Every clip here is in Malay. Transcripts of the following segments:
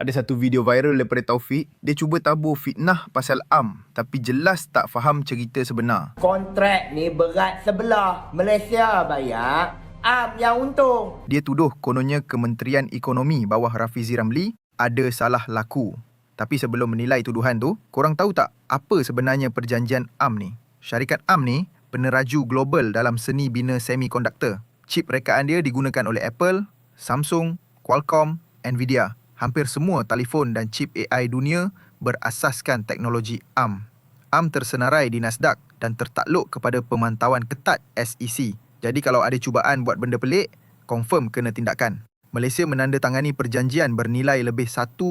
Ada satu video viral daripada Taufik, dia cuba tabur fitnah pasal am tapi jelas tak faham cerita sebenar. Kontrak ni berat sebelah. Malaysia bayar, am yang untung. Dia tuduh kononnya Kementerian Ekonomi bawah Rafizi Ramli ada salah laku. Tapi sebelum menilai tuduhan tu, korang tahu tak apa sebenarnya perjanjian AM ni? Syarikat AM ni peneraju global dalam seni bina semikonduktor. Chip rekaan dia digunakan oleh Apple, Samsung, Qualcomm, Nvidia. Hampir semua telefon dan chip AI dunia berasaskan teknologi ARM. ARM tersenarai di Nasdaq dan tertakluk kepada pemantauan ketat SEC. Jadi kalau ada cubaan buat benda pelik, confirm kena tindakan. Malaysia menandatangani perjanjian bernilai lebih 1.1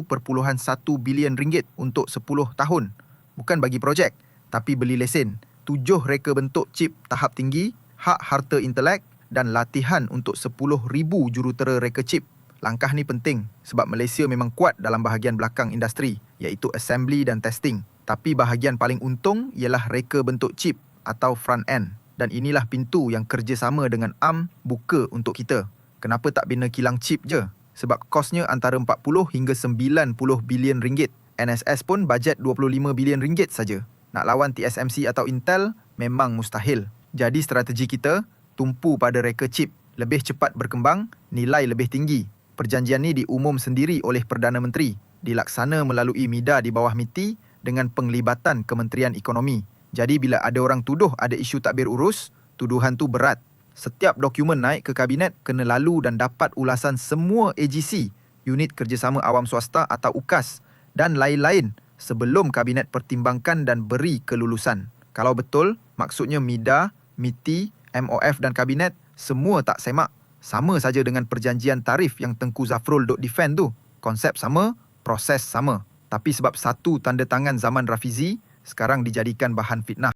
bilion ringgit untuk 10 tahun. Bukan bagi projek, tapi beli lesen. Tujuh reka bentuk chip tahap tinggi, hak harta intelek dan latihan untuk 10,000 jurutera reka chip. Langkah ni penting sebab Malaysia memang kuat dalam bahagian belakang industri iaitu assembly dan testing. Tapi bahagian paling untung ialah reka bentuk chip atau front end. Dan inilah pintu yang kerjasama dengan ARM buka untuk kita. Kenapa tak bina kilang chip je? Sebab kosnya antara 40 hingga 90 bilion ringgit. NSS pun bajet 25 bilion ringgit saja. Nak lawan TSMC atau Intel memang mustahil. Jadi strategi kita tumpu pada reka chip. Lebih cepat berkembang, nilai lebih tinggi. Perjanjian ini diumum sendiri oleh Perdana Menteri, dilaksana melalui MIDA di bawah MITI dengan penglibatan Kementerian Ekonomi. Jadi bila ada orang tuduh ada isu takbir urus, tuduhan tu berat. Setiap dokumen naik ke kabinet kena lalu dan dapat ulasan semua AGC, unit kerjasama awam swasta atau UKAS dan lain-lain sebelum kabinet pertimbangkan dan beri kelulusan. Kalau betul, maksudnya MIDA, MITI, MOF dan kabinet semua tak semak sama saja dengan perjanjian tarif yang Tengku Zafrul duk defend tu. Konsep sama, proses sama. Tapi sebab satu tanda tangan zaman Rafizi, sekarang dijadikan bahan fitnah.